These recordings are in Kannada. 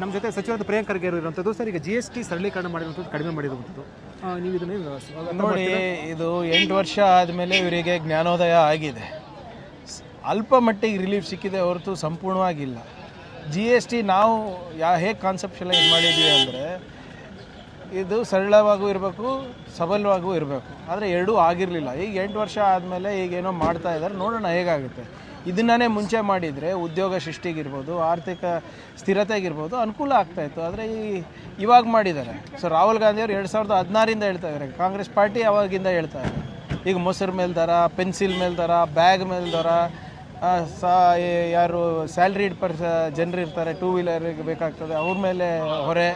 ನಮ್ಮ ಜೊತೆ ಸಚಿವ ಪ್ರಿಯಾಂಕ್ ಖರ್ಗೆ ಅವರು ಇರುವಂಥದ್ದು ಸರ್ ಈಗ ಜಿ ಎಸ್ ಟಿ ಸರಳೀಕರಣ ಮಾಡಿರುವಂಥದ್ದು ಕಡಿಮೆ ಮಾಡಿರುವಂಥದ್ದು ನೀವು ಇದನ್ನ ನೋಡಿ ಇದು ಎಂಟು ವರ್ಷ ಆದಮೇಲೆ ಇವರಿಗೆ ಜ್ಞಾನೋದಯ ಆಗಿದೆ. ಅಲ್ಪ ಮಟ್ಟಿಗೆ ರಿಲೀಫ್ ಸಿಕ್ಕಿದೆ ಹೊರತು ಸಂಪೂರ್ಣವಾಗಿಲ್ಲ. ಜಿ ಎಸ್ ಟಿ ನಾವು ಯಾ ಹೇಗೆ ಕಾನ್ಸೆಪ್ಷಲೈಸ್ ಮಾಡಿದ್ವಿ ಅಂದರೆ ಇದು ಸರಳವಾಗೂ ಇರಬೇಕು ಸಬಲವಾಗೂ ಇರಬೇಕು. ಆದರೆ ಎರಡೂ ಆಗಿರಲಿಲ್ಲ. ಈಗ ಎಂಟು ವರ್ಷ ಆದಮೇಲೆ ಈಗೇನೋ ಮಾಡ್ತಾ ಇದ್ದಾರೆ ನೋಡೋಣ ಹೇಗಾಗುತ್ತೆ. ಇದನ್ನೇ ಮುಂಚೆ ಮಾಡಿದರೆ ಉದ್ಯೋಗ ಸೃಷ್ಟಿಗಿರ್ಬೋದು, ಆರ್ಥಿಕ ಸ್ಥಿರತೆಗಿರ್ಬೋದು ಅನುಕೂಲ ಆಗ್ತಾಯಿತ್ತು ಆದರೆ ಈ ಇವಾಗ ಮಾಡಿದ್ದಾರೆ. ಸೊ ರಾಹುಲ್ ಗಾಂಧಿಯವರು ಎರಡು ಸಾವಿರದ ಹದಿನಾರಿಂದ ಹೇಳ್ತಾ ಇದ್ದಾರೆ. ಕಾಂಗ್ರೆಸ್ ಪಾರ್ಟಿ ಅವಾಗಿಂದ ಹೇಳ್ತಾ ಇದೆ. ಈಗ ಮೊಸರು ಮೇಲೆ ದರ, ಪೆನ್ಸಿಲ್ ಮೇಲೆ ದರ, ಬ್ಯಾಗ್ ಮೇಲೆ ದರ ಸಾ ಯಾರು, ಸ್ಯಾಲ್ರಿಡ್ ಪರ್ಸ, ಜನರಿರ್ತಾರೆ, ಟೂ ವೀಲರಿಗೆ ಬೇಕಾಗ್ತದೆ, ಅವ್ರ ಮೇಲೆ ಹೊರೆ.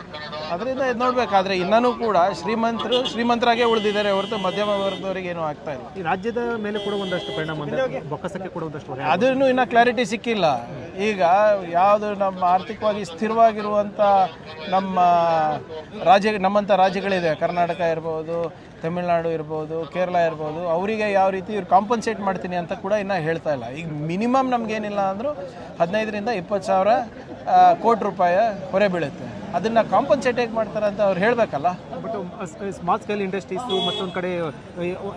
ಅದರಿಂದ ಇದು ನೋಡಬೇಕಾದ್ರೆ ಇನ್ನೂ ಕೂಡ ಶ್ರೀಮಂತರು ಶ್ರೀಮಂತರಾಗೇ ಉಳಿದಿದ್ದಾರೆ ಹೊರತು ಮಧ್ಯಮ ವರ್ಗದವರಿಗೆ ಏನೂ ಆಗ್ತಾ ಇಲ್ಲ. ಈ ರಾಜ್ಯದ ಮೇಲೆ ಕೂಡ ಒಂದಷ್ಟು ಪರಿಣಾಮ ಬೊಕ್ಕಸಕ್ಕೆ ಕೂಡ ಒಂದಷ್ಟು ಅದನ್ನು ಇನ್ನೂ ಕ್ಲಾರಿಟಿ ಸಿಕ್ಕಿಲ್ಲ. ಈಗ ಯಾವುದು ನಮ್ಮ ಆರ್ಥಿಕವಾಗಿ ಸ್ಥಿರವಾಗಿರುವಂಥ ನಮ್ಮ ರಾಜ್ಯ ನಮ್ಮಂಥ ರಾಜ್ಯಗಳಿದೆ. ಕರ್ನಾಟಕ ಇರ್ಬೋದು ತಮಿಳುನಾಡು ಇರ್ಬೋದು ಕೇರಳ ಇರ್ಬೋದು ಅವರಿಗೆ ಯಾವ ರೀತಿ ಇವ್ರು ಕಾಂಪನ್ಸೇಟ್ ಮಾಡ್ತೀನಿ ಅಂತ ಕೂಡ ಇನ್ನೂ ಹೇಳ್ತಾ ಇಲ್ಲ. ಈಗ ಮಿನಿಮಮ್ ನಮಗೇನಿಲ್ಲ ಅಂದರೂ ಹದಿನೈದರಿಂದ ಇಪ್ಪತ್ತು ಸಾವಿರ ಕೋಟಿ ರೂಪಾಯಿ ಹೊರೆ ಬೀಳುತ್ತೆ. ಅದನ್ನು ಕಾಂಪನ್ಸೇಟ್ ಹೇಗೆ ಮಾಡ್ತಾರೆ ಅಂತ ಅವ್ರು ಹೇಳಬೇಕಲ್ಲ? ಬಟ್ ಸ್ಮಾಲ್ ಸ್ಕೇಲ್ ಇಂಡಸ್ಟ್ರೀಸು ಮತ್ತೊಂದು ಕಡೆ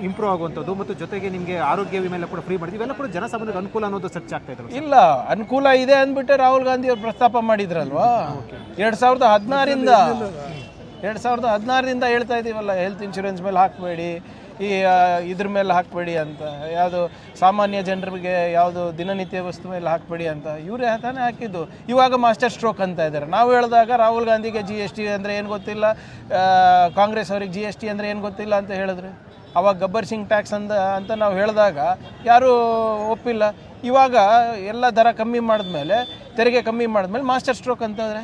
ಇಂಪ್ರೂವ್ ಆಗುವಂಥದ್ದು ಮತ್ತು ಜೊತೆಗೆ ನಿಮಗೆ ಆರೋಗ್ಯ ವಿಮೆ ಎಲ್ಲ ಕೂಡ ಫ್ರೀ ಮಾಡಿದ್ವಿ ಇವೆಲ್ಲ ಕೂಡ ಜನಸಾಮಾನ್ಯರಿಗೆ ಅನುಕೂಲ ಅನ್ನೋದು ಚರ್ಚೆ ಆಗ್ತಾ ಇದ್ರು ಇಲ್ಲ ಅನುಕೂಲ ಇದೆ ಅಂದ್ಬಿಟ್ಟು ರಾಹುಲ್ ಗಾಂಧಿ ಅವರು ಪ್ರಸ್ತಾಪ ಮಾಡಿದ್ರಲ್ವಾ? ಎರಡು ಸಾವಿರದ ಹದಿನಾರಿಂದ ಎರಡು ಸಾವಿರದ ಹದಿನಾರರಿಂದ ಹೇಳ್ತಾ ಇದ್ದೀವಲ್ಲ ಹೆಲ್ತ್ ಇನ್ಶೂರೆನ್ಸ್ ಮೇಲೆ ಹಾಕಬೇಡಿ. ಈ ಇದ್ರ ಮೇಲೆ ಹಾಕಬೇಡಿ ಅಂತ. ಯಾವುದು ಸಾಮಾನ್ಯ ಜನರಿಗೆ ಯಾವುದು ದಿನನಿತ್ಯ ವಸ್ತು ಮೇಲೆ ಹಾಕಬೇಡಿ ಅಂತ. ಇವರೇ ತಾನೇ ಹಾಕಿದ್ದು. ಇವಾಗ ಮಾಸ್ಟರ್ ಸ್ಟ್ರೋಕ್ ಅಂತ ಇದ್ದಾರೆ. ನಾವು ಹೇಳಿದಾಗ ರಾಹುಲ್ ಗಾಂಧಿಗೆ ಜಿ ಎಸ್ ಟಿ ಅಂದರೆ ಏನು ಗೊತ್ತಿಲ್ಲ ಕಾಂಗ್ರೆಸ್ ಅವ್ರಿಗೆ ಜಿ ಎಸ್ ಟಿ ಅಂದರೆ ಏನು ಗೊತ್ತಿಲ್ಲ ಅಂತ ಹೇಳಿದ್ರು? ಅವಾಗ ಗಬ್ಬರ್ ಸಿಂಗ್ ಟ್ಯಾಕ್ಸ್ ಅಂದ, ಅಂತ ನಾವು ಹೇಳಿದಾಗ ಯಾರೂ ಒಪ್ಪಿಲ್ಲ. ಇವಾಗ ಎಲ್ಲ ದರ ಕಮ್ಮಿ ಮಾಡಿದ್ಮೇಲೆ, ತೆರಿಗೆ ಕಮ್ಮಿ ಮಾಡಿದ್ಮೇಲೆ ಮಾಸ್ಟರ್ ಸ್ಟ್ರೋಕ್ ಅಂತಂದರೆ